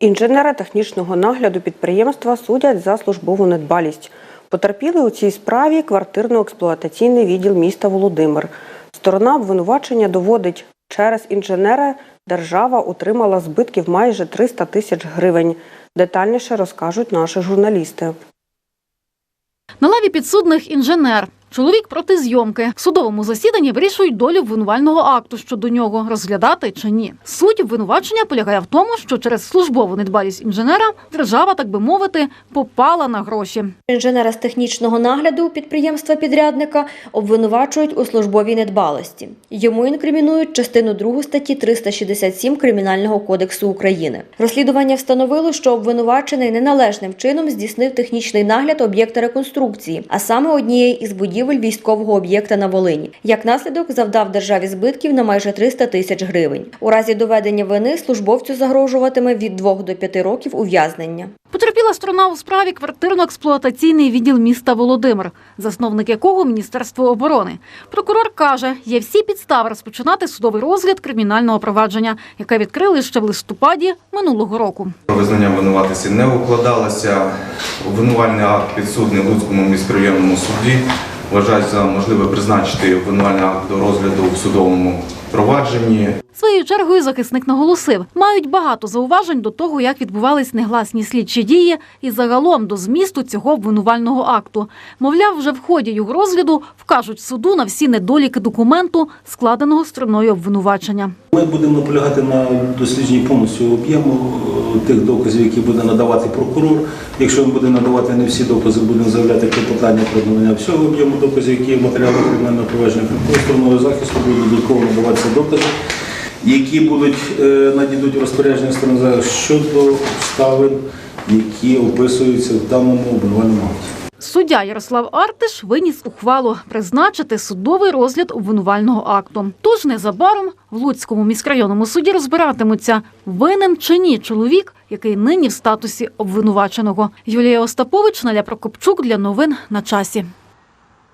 Інженера технічного нагляду підприємства судять за службову недбалість. Потерпіли у цій справі квартирно-експлуатаційний відділ міста Володимир. Сторона обвинувачення доводить, через інженера держава отримала збитків майже 300 тисяч гривень. Детальніше розкажуть наші журналісти. На лаві підсудних інженер. Чоловік проти зйомки. В судовому засіданні вирішують долю обвинувального акту щодо нього, розглядати чи ні. Суть обвинувачення полягає в тому, що через службову недбалість інженера держава, так би мовити, попала на гроші. Інженера з технічного нагляду підприємства підрядника обвинувачують у службовій недбалості. Йому інкримінують частину 2 статті 367 Кримінального кодексу України. Розслідування встановило, що обвинувачений неналежним чином здійснив технічний нагляд об'єкта реконструкції, а саме однієї із будівель військового об'єкта на Волині. Як наслідок завдав державі збитків на майже 300 тисяч гривень. У разі доведення вини службовцю загрожуватиме від 2 до 5 років ув'язнення. Потерпіла сторона у справі квартирно-експлуатаційний відділ міста Володимир, засновник якого Міністерство оборони. Прокурор каже, є всі підстави розпочинати судовий розгляд кримінального провадження, яке відкрили ще в листопаді минулого року. Визнання винуватості не укладалося. Обвинувальний акт підсудний Луцькому міськрайонному суді. Вважають за можливе призначити обвинувальний акт до розгляду в судовому провадженні. Своєю чергою захисник наголосив, мають багато зауважень до того, як відбувались негласні слідчі дії, і загалом до змісту цього обвинувального акту. Мовляв, вже в ході його розгляду вкажуть суду на всі недоліки документу, складеного стороною обвинувачення. Ми будемо наполягати на дослідженні повністю об'єму тих доказів, які буде надавати прокурор. Якщо він буде надавати не всі докази, будемо заявляти клопотання про надання всього об'єму доказів, які є в матеріалах кримінального провадження. Стороною захисту будуть додатково надаватися докази, які будуть е, надійдуть розпорядження сторони щодо обставин, які описуються в даному обвинувальному акті. Суддя Ярослав Артиш виніс ухвалу призначити судовий розгляд обвинувального акту. Тож незабаром в Луцькому міськрайонному суді розбиратимуться, винен чи ні чоловік, який нині в статусі обвинуваченого. Юлія Остапович, Наля Прокопчук для новин на часі.